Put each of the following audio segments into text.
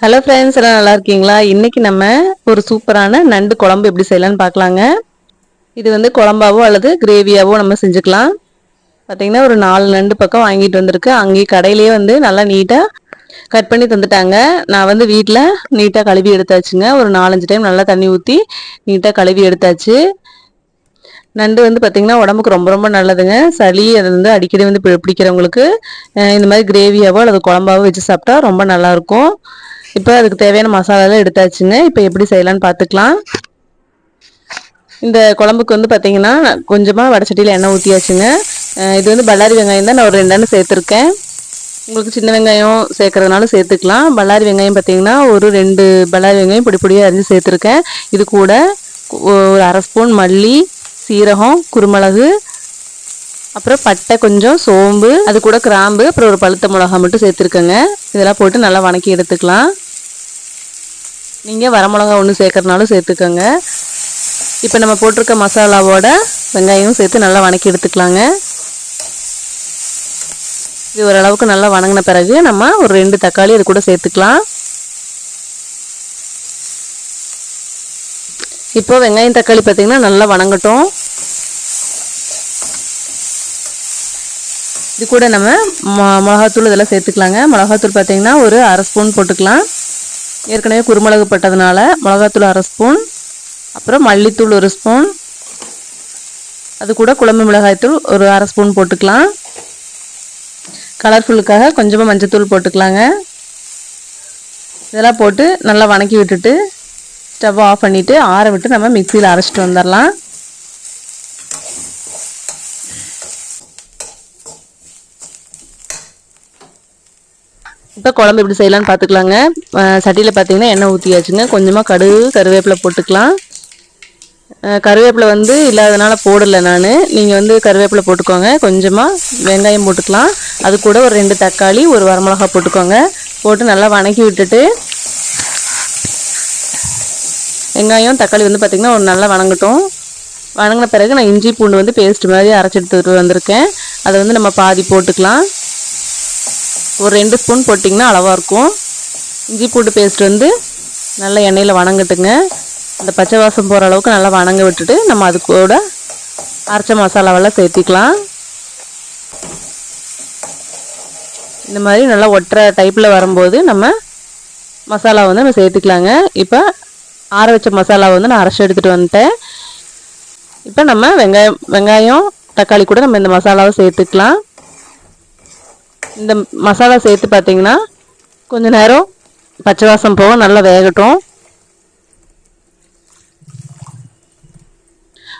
Hello friends எல்லாம் நல்லா இருக்கீங்களா? இன்னைக்கு நம்ம ஒரு சூப்பரான நண்டு குழம்பு எப்படி செய்யலாம்னு பார்க்கலாங்க. இது வந்து குழம்பாவோ அல்லது கிரேவியாவோ நம்ம செஞ்சுக்கலாம். பார்த்தீங்கன்னா ஒரு நாலு நண்டு பக்கம் வாங்கிட்டு வந்திருக்கு. அங்கேயே கடையிலேயே வந்து நல்லா நீட்டாக கட் பண்ணி தந்துட்டாங்க. நான் வந்து வீட்டில் நீட்டாக கழுவி எடுத்தாச்சுங்க. ஒரு நாலஞ்சு டைம் நல்லா தண்ணி ஊற்றி நீட்டாக கழுவி எடுத்தாச்சு. நண்டு வந்து பார்த்திங்கன்னா உடம்புக்கு ரொம்ப ரொம்ப நல்லதுங்க. சளி அது வந்து அடிக்கடி வந்து பிடிக்கிறவங்களுக்கு இந்த மாதிரி கிரேவியாவோ அல்லது குழம்பாவோ வச்சு சாப்பிட்டா ரொம்ப நல்லாயிருக்கும் இப்போ அதுக்கு தேவையான மசாலாலாம் எடுத்தாச்சுங்க. இப்போ எப்படி செய்யலான்னு பார்த்துக்கலாம் இந்த குழம்புக்கு வந்து பார்த்தீங்கன்னா கொஞ்சமாக வடச்சட்டியில் எண்ணெய் ஊற்றியாச்சுங்க இது வந்து பல்லாரி வெங்காயம் தான் நான் ஒரு ரெண்டு சேர்த்துருக்கேன். உங்களுக்கு சின்ன வெங்காயம் சேர்க்குறதுனாலும் சேர்த்துக்கலாம். பல்லாரி வெங்காயம் பார்த்தீங்கன்னா ஒரு ரெண்டு பல்லாரி வெங்காயம் பொடி பொடியாக அரிஞ்சு சேர்த்துருக்கேன். இது கூட ஒரு அரை ஸ்பூன் மல்லி சீரகம் குருமிளகு அப்புறம் பட்டை கொஞ்சம் சோம்பு அது கூட கிராம்பு அப்புறம் ஒரு பழுத்த மிளகா மட்டும் சேர்த்துருக்கேங்க. இதெல்லாம் போட்டு நல்லா வணக்கி எடுத்துக்கலாம். நீங்கள் வரமிளகா ஒன்று சேர்க்குறனாலும் சேர்த்துக்கோங்க. இப்போ நம்ம போட்டிருக்க மசாலாவோட வெங்காயமும் சேர்த்து நல்லா வணக்கி எடுத்துக்கலாங்க. இது ஓரளவுக்கு நல்லா வணங்கின பிறகு நம்ம ஒரு ரெண்டு தக்காளி அது கூட சேர்த்துக்கலாம். இப்போ வெங்காயம் தக்காளி பார்த்திங்கன்னா நல்லா வணங்கட்டும். இது கூட நம்ம மிளகாத்தூள் இதெல்லாம் சேர்த்துக்கலாங்க. மிளகாத்தூள் பார்த்திங்கன்னா ஒரு அரை ஸ்பூன் போட்டுக்கலாம். ஏற்கனவே குருமிளகு பட்டதுனால மிளகாத்தூள் அரை ஸ்பூன் அப்புறம் மல்லித்தூள் ஒரு ஸ்பூன். அது கூட குழம்பு மிளகாய்த்தூள் ஒரு அரை ஸ்பூன் போட்டுக்கலாம். கலர்ஃபுல்லுக்காக கொஞ்சமாக மஞ்சத்தூள் போட்டுக்கலாங்க. இதெல்லாம் போட்டு நல்லா வணக்கி விட்டுட்டு ஸ்டவ் ஆஃப் பண்ணிவிட்டு ஆற விட்டு நம்ம மிக்சியில் அரைச்சிட்டு வந்துடலாம். இப்போ குழம்பு எப்படி செய்யலாம்னு பார்த்துக்கலாங்க சட்டியில் பார்த்தீங்கன்னா எண்ணெய் ஊற்றியாச்சுங்க கொஞ்சமாக கடுகு கருவேப்பிலை போட்டுக்கலாம். கருவேப்பிலை வந்து இல்லாதனால போடலை நான். நீங்கள் வந்து கருவேப்பிலை போட்டுக்கோங்க. கொஞ்சமாக வெங்காயம் போட்டுக்கலாம். அது கூட ஒரு ரெண்டு தக்காளி ஒரு வரமிளகா போட்டுக்கோங்க. போட்டு நல்லா வணக்கி விட்டுட்டு வெங்காயம் தக்காளி வந்து பார்த்திங்கன்னா ஒரு நல்லா வணங்கட்டும். வணங்கின பிறகு நான் இஞ்சி பூண்டு வந்து பேஸ்ட் மாதிரி அரைச்சி எடுத்துகிட்டு வந்திருக்கேன். அதை வந்து நம்ம பாதி போட்டுக்கலாம். ஒரு ரெண்டு ஸ்பூன் போட்டிங்கன்னா அளவாக இருக்கும். இஞ்சி பூண்டு பேஸ்ட் வந்து நல்லா எண்ணெயில் வணங்கட்டுங்க. அந்த பச்சை வாசம் போகிற அளவுக்கு நல்லா வணங்க விட்டுட்டு நம்ம அது கூட அரைச்ச மசாலாவெல்லாம் சேர்த்திக்கலாம். இந்த மாதிரி நல்லா ஒட்டுற டைப்பில் வரும்போது நம்ம மசாலா வந்து நம்ம சேர்த்துக்கலாங்க. இப்போ ஆற வச்ச மசாலா வந்து நான் அரைச்சி எடுத்துகிட்டு வந்துட்டேன். இப்போ நம்ம வெங்காயம் வெங்காயம் தக்காளி கூட நம்ம இந்த மசாலாவை சேர்த்துக்கலாம். இந்த மசாலா சேர்த்து பார்த்தீங்கன்னா கொஞ்ச நேரம் பச்சை வாசம் போக நல்லா வேகட்டும்.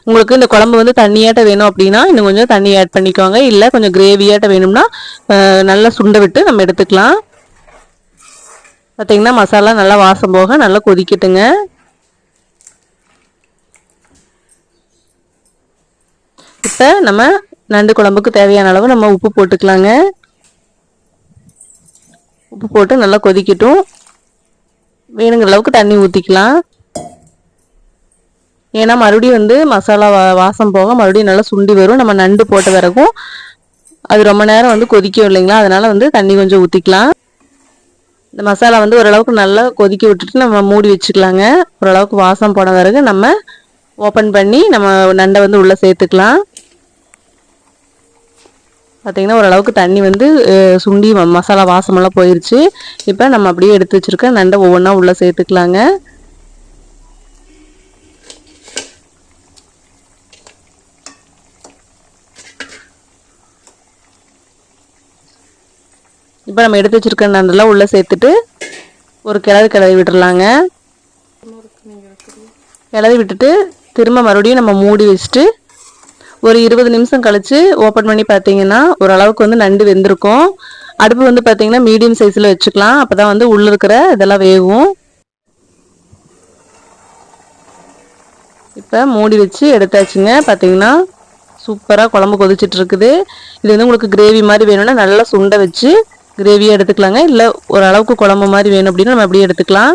உங்களுக்கு இந்த குழம்பு வந்து தண்ணியாட்ட வேணும் அப்படின்னா இன்னும் கொஞ்சம் தண்ணி ஆட் பண்ணிக்கோங்க. இல்லை கொஞ்சம் கிரேவியாட்ட வேணும்னா நல்லா சுண்டை விட்டு நம்ம எடுத்துக்கலாம். பார்த்தீங்கன்னா மசாலா நல்லா வாசம் போக நல்லா கொதிக்கட்டுங்க. இப்போ நம்ம நண்டு குழம்புக்கு தேவையான அளவு நம்ம உப்பு போட்டுக்கலாங்க. உப்பு போட்டு நல்லா கொதிக்கட்டும். வேணுங்கிற அளவுக்கு தண்ணி ஊற்றிக்கலாம் ஏன்னா மறுபடியும் வந்து மசாலா வா வாசம் போக மறுபடியும் நல்லா சுண்டி வரும். நம்ம நண்டு போட்ட பிறகும் அது ரொம்ப நேரம் வந்து கொதிக்கும் இல்லைங்களா? அதனால் வந்து தண்ணி கொஞ்சம் ஊற்றிக்கலாம் இந்த மசாலா வந்து ஓரளவுக்கு நல்லா கொதிக்க விட்டுட்டு நம்ம மூடி வச்சுக்கலாங்க. ஓரளவுக்கு வாசம் போன பிறகு நம்ம ஓப்பன் பண்ணி நம்ம நண்டை வந்து உள்ளே சேர்த்துக்கலாம். பார்த்திங்கன்னா ஓரளவுக்கு தண்ணி வந்து சுண்டி மசாலா வாசமெல்லாம் போயிடுச்சு இப்போ நம்ம அப்படியே எடுத்து வச்சுருக்க நண்டை ஒவ்வொன்றா உள்ளே சேர்த்துக்கலாங்க. இப்போ நம்ம எடுத்து வச்சுருக்க நண்டெல்லாம் உள்ளே சேர்த்துட்டு ஒரு கிளறி கிளறி விட்டுறலாங்க. கிளறி விட்டுட்டு திரும்ப மறுபடியும் நம்ம மூடி வச்சுட்டு ஒரு இருபது நிமிஷம் கழித்து ஓப்பன் பண்ணி பார்த்தீங்கன்னா ஓரளவுக்கு வந்து நண்டு வெந்திருக்கும். அடுப்பு வந்து பார்த்தீங்கன்னா மீடியம் சைஸில் வச்சுக்கலாம். அப்போ தான் வந்து உள்ளே இருக்கிற இதெல்லாம் வேகும். இப்போ மூடி வச்சு எடுத்தாச்சுங்க. பார்த்தீங்கன்னா சூப்பராக குழம்பு கொதிச்சுட்டு இருக்குது. இது வந்து உங்களுக்கு கிரேவி மாதிரி வேணும்னா நல்லா சுண்டை வச்சு கிரேவியாக எடுத்துக்கலாங்க. இல்லை ஓரளவுக்கு குழம்பு மாதிரி வேணும் அப்படின்னா நம்ம அப்படியே எடுத்துக்கலாம்.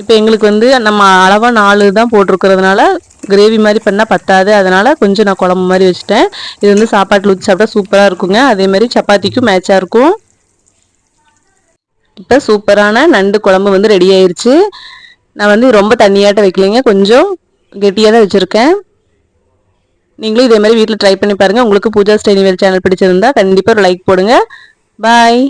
இப்போ எங்களுக்கு வந்து நம்ம அளவாக நாலு தான் போட்டிருக்கிறதுனால கிரேவி மாதிரி பண்ணால் பத்தாது. அதனால் கொஞ்சம் நான் குழம்பு மாதிரி வச்சுட்டேன். இது வந்து சாப்பாட்டில் ஊற்றி சாப்பிட்டா சூப்பராக இருக்குங்க. அதே மாதிரி சப்பாத்திக்கும் மேட்சாக இருக்கும். இப்போ சூப்பரான நண்டு குழம்பு வந்து ரெடி ஆயிடுச்சு நான் வந்து ரொம்ப தண்ணியாட்ட வைக்கலைங்க. கொஞ்சம் கெட்டியாக தான் வச்சுருக்கேன். நீங்களும் இதே மாதிரி வீட்டில் ட்ரை பண்ணி பாருங்கள் உங்களுக்கு பூஜா ஸ்டைனிவேல் சேனல் பிடிச்சிருந்தா கண்டிப்பாக ஒரு லைக் போடுங்க. பாய்